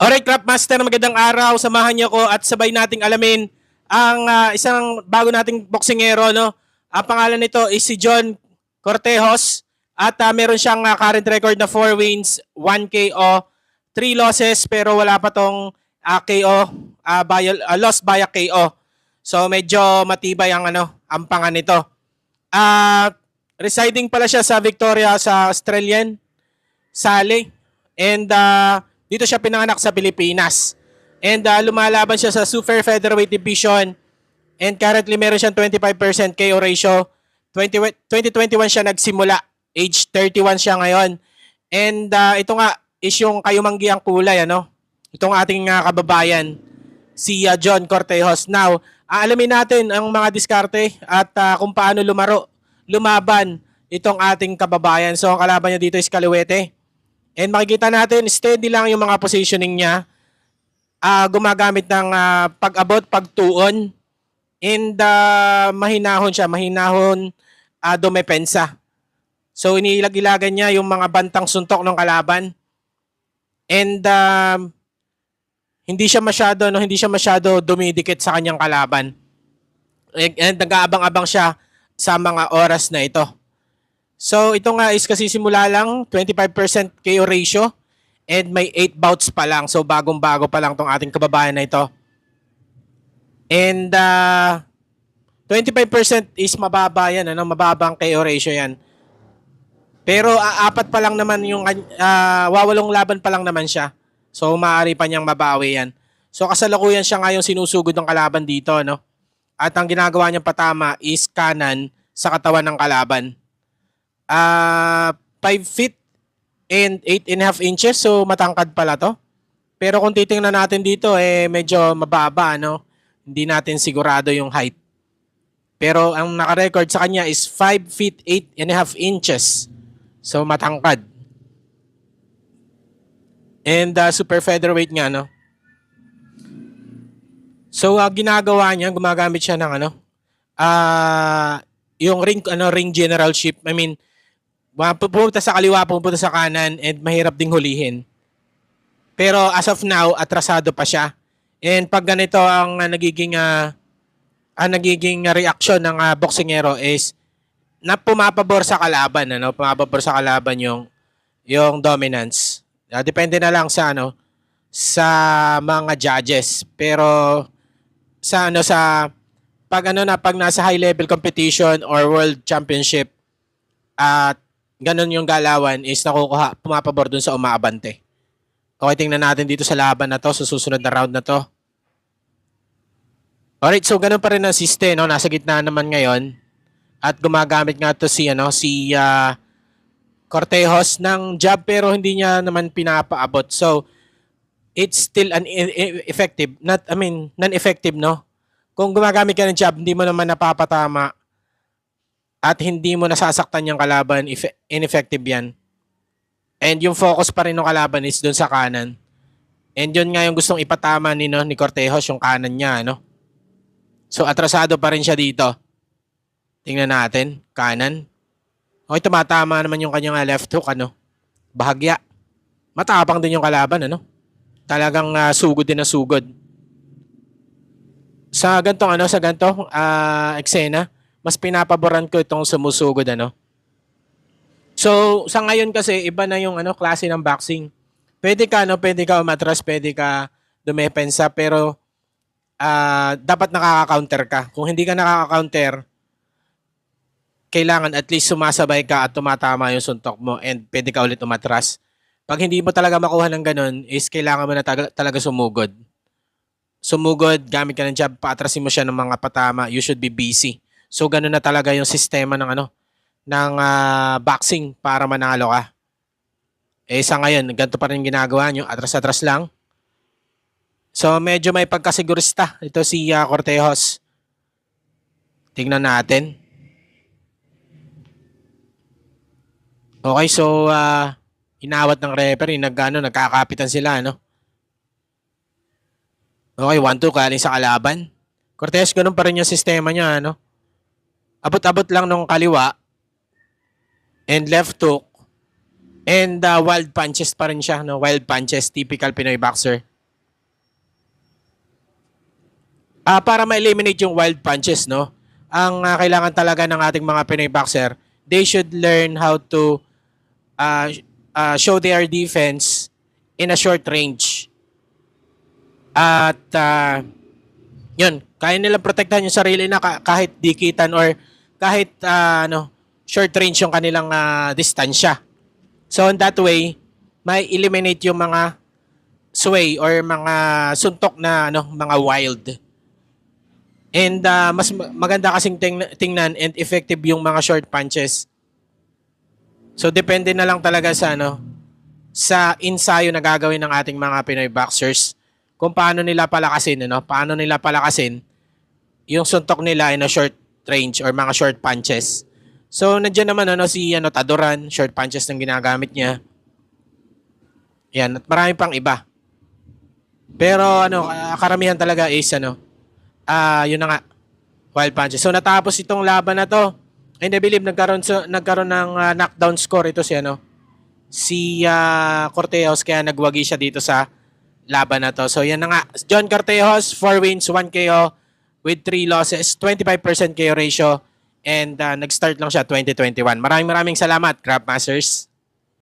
Alright, Craft Master, magandang araw. Samahan niyo ko at sabay nating alamin ang ah, isang bago nating boksingero. No? Ang pangalan nito is si John Cortejos at ah, meron siyang ah, current record na 4 wins, 1 KO, 3 losses pero wala pa tong ah, KO, ah, by, ah, lost by a KO. So medyo matibay ang ano, ang pangan nito. Ah, residing pala siya sa Victoria sa Australian, Sale. And uh, dito siya pinanganak sa Pilipinas. And uh, lumalaban siya sa Super Featherweight Division. And currently meron siyang 25% KO ratio. 20, 2021 siya nagsimula. Age 31 siya ngayon. And uh, ito nga is yung kayumanggiang kulay. Ano? Itong ating uh, kababayan, si uh, John Cortejos. Now, aalamin natin ang mga diskarte at uh, kung paano lumaro, lumaban itong ating kababayan. So, ang kalaban niya dito is Kaliwete. And makikita natin, steady lang yung mga positioning niya. Ah, gumagamit ng ah, pag-abot, pagtuon. And ah, mahinahon siya, mahinahon uh, dumepensa. So inilag-ilagan niya yung mga bantang suntok ng kalaban. And um, hindi siya masyado no, hindi siya masyado dumidikit sa kanyang kalaban. And, and nag-aabang-abang siya sa mga oras na ito. So ito nga is kasi simula lang 25% KO ratio and may 8 bouts pa lang. So bagong-bago pa lang tong ating kababayan na ito. And uh, 25% is mababa yan, ano? mababang KO ratio yan. Pero uh, apat pa lang naman yung uh, wawalong laban pa lang naman siya. So maaari pa niyang mabawi yan. So kasalukuyan siya ngayong sinusugod ng kalaban dito, no? At ang ginagawa niyang patama is kanan sa katawan ng kalaban ah 5 feet and 8 and a half inches. So, matangkad pala to. Pero kung titingnan natin dito, eh, medyo mababa, no? Hindi natin sigurado yung height. Pero ang naka-record sa kanya is 5 feet 8 and a half inches. So, matangkad. And uh, super featherweight nga, no? So, uh, ginagawa niya, gumagamit siya ng ano, ah, yung ring, ano, ring generalship. I mean, pupunta sa kaliwa, pupunta sa kanan, and mahirap ding hulihin. Pero as of now, atrasado pa siya. And pag ganito ang uh, nagiging uh, ang nagiging reaction ng uh, boksingero is na pumapabor sa kalaban, ano, pumapabor sa kalaban yung yung dominance. Uh, depende na lang sa ano sa mga judges. Pero sa ano sa pag ano na pag nasa high level competition or world championship at ganun yung galawan is nakukuha, pumapabor dun sa umaabante. Okay, tingnan natin dito sa laban na to, sa susunod na round na to. Alright, so ganun pa rin ang siste, no? Nasa gitna naman ngayon. At gumagamit nga to si, ano, si uh, Cortejos ng jab pero hindi niya naman pinapaabot. So, it's still an effective, not, I mean, non-effective, no? Kung gumagamit ka ng jab, hindi mo naman napapatama at hindi mo nasasaktan yung kalaban, ineffective yan. And yung focus pa rin ng kalaban is doon sa kanan. And yun nga yung gustong ipatama ni, no, ni Cortejos, yung kanan niya. No? So atrasado pa rin siya dito. Tingnan natin, kanan. Okay, tumatama naman yung kanyang left hook, ano? Bahagya. Matapang din yung kalaban, ano? Talagang uh, sugod din na sugod. Sa gantong ano, sa gantong uh, eksena, mas pinapaboran ko itong sumusugod ano. So, sa ngayon kasi iba na yung ano klase ng boxing. Pwede ka no, pwede ka umatras, pwede ka dumepensa pero uh, dapat nakaka-counter ka. Kung hindi ka nakaka-counter, kailangan at least sumasabay ka at tumatama yung suntok mo and pwede ka ulit umatras. Pag hindi mo talaga makuha ng ganun, is kailangan mo na talaga sumugod. Sumugod, gamit ka ng jab, paatrasin mo siya ng mga patama, you should be busy. So ganun na talaga yung sistema ng ano ng uh, boxing para manalo ka. Eh sa ngayon, ganito pa rin ginagawa nyo, atras-atras lang. So medyo may pagkasigurista ito si uh, Cortejos. Tingnan natin. Okay, so uh, inawat ng referee, nagano, nagkakapitan sila, no? Okay, 1-2 kaling sa kalaban. Cortez, ganun pa rin yung sistema niya, ano? abot-abot lang nung kaliwa and left hook and uh, wild punches pa rin siya, no? Wild punches, typical Pinoy boxer. Uh, para ma-eliminate yung wild punches, no? Ang uh, kailangan talaga ng ating mga Pinoy boxer, they should learn how to uh, uh, show their defense in a short range. At uh, yun, kaya nila protektahan yung sarili na kahit dikitan or kahit ah, ano, short range yung kanilang ah, distansya. So in that way, may eliminate yung mga sway or mga suntok na ano, mga wild. And ah, mas ma- maganda kasing ting- tingnan and effective yung mga short punches. So depende na lang talaga sa ano sa ensayo na gagawin ng ating mga Pinoy boxers kung paano nila palakasin ano, paano nila palakasin yung suntok nila in a short range or mga short punches. So nandiyan naman ano si ano Tadoran, short punches ng ginagamit niya. Yan, at marami pang iba. Pero ano, ah, karamihan talaga is ano, ah yun na nga, wild punches. So natapos itong laban na to. And I believe nagkaroon so, nagkaroon ng ah, knockdown score ito si ano, si ah, Cortejos kaya nagwagi siya dito sa laban na to. So yan na nga, John Cortejos, 4 wins, 1 KO with 3 losses, 25% KO ratio and ah, nag-start lang siya 2021. Maraming maraming salamat, Crab Masters.